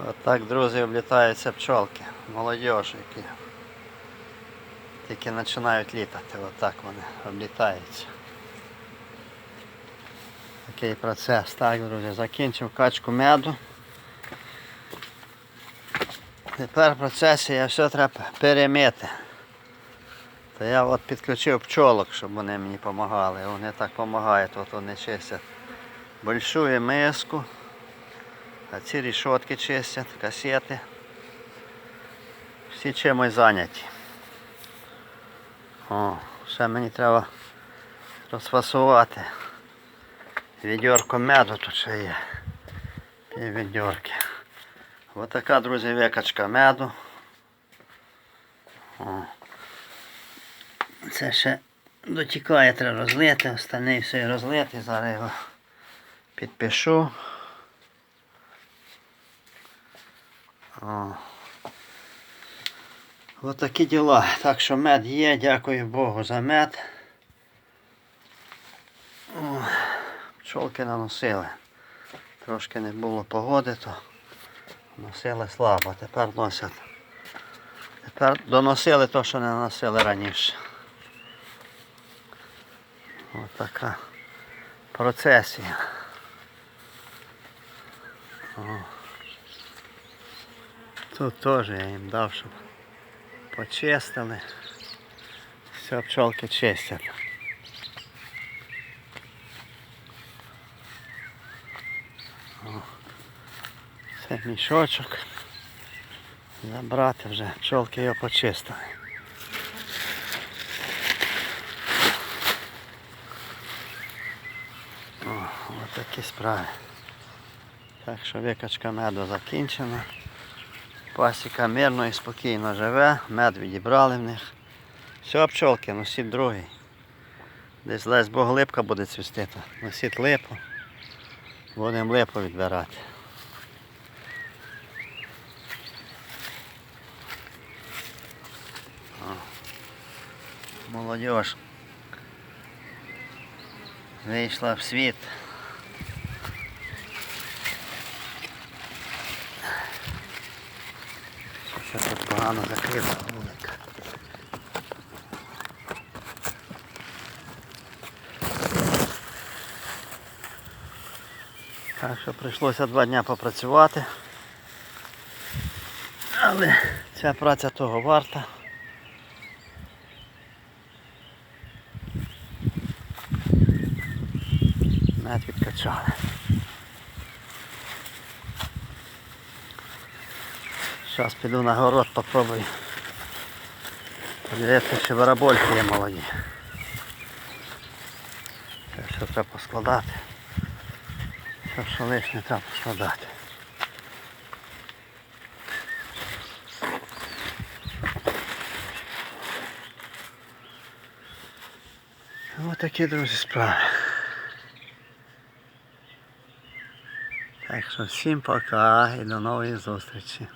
Отак, друзі, облітаються пчолки. Молодіж, які тільки починають літати. Отак вони облітаються. Такий процес. Так, друзі, закінчив качку меду. Тепер в процесі я все треба перемити. То я от підключив пчолок, щоб вони мені допомагали. Вони так допомагають, от вони чистять большую миску. А ці рішотки чистять, касети. Всі чимось зайняті. О, ще мені треба розфасувати. Відьорко меду тут ще є. Пів відьорки. Ось така, друзі, викачка меду. О. Це ще дотікає, треба розлити, остальний все розлити, зараз його підпишу. Ось такі діла. Так що мед є, дякую Богу за мед. О, пчолки наносили. Трошки не було погоди, то носили слабо. Тепер носять. Тепер доносили те, що не носили раніше. Ось така процесія. О. Тут теж я їм дав, щоб почистили. Все, пчолки чистять. О. Це мішочок. Забрати вже, пчолки його почистили. О, ось такі справи. Так що викачка меду закінчена. Пасіка мирно і спокійно живе, мед відібрали в них. Все, пчолки, носіть другий. Десь лесь Бог липка буде цвістити. носіть липу. Будемо липу відбирати. Молодіж вийшла в світ. Що тут погано закрила вулика. Так що прийшлося два дні попрацювати. Але ця праця того варта. Мед відкачали. Зараз піду на город попробую. Подивитися, чи барабольки є молоді. Це все треба поскладати. Все, що лишнє треба поскладати. Ось такі, друзі, справи. Так що всім пока і до нової зустрічі.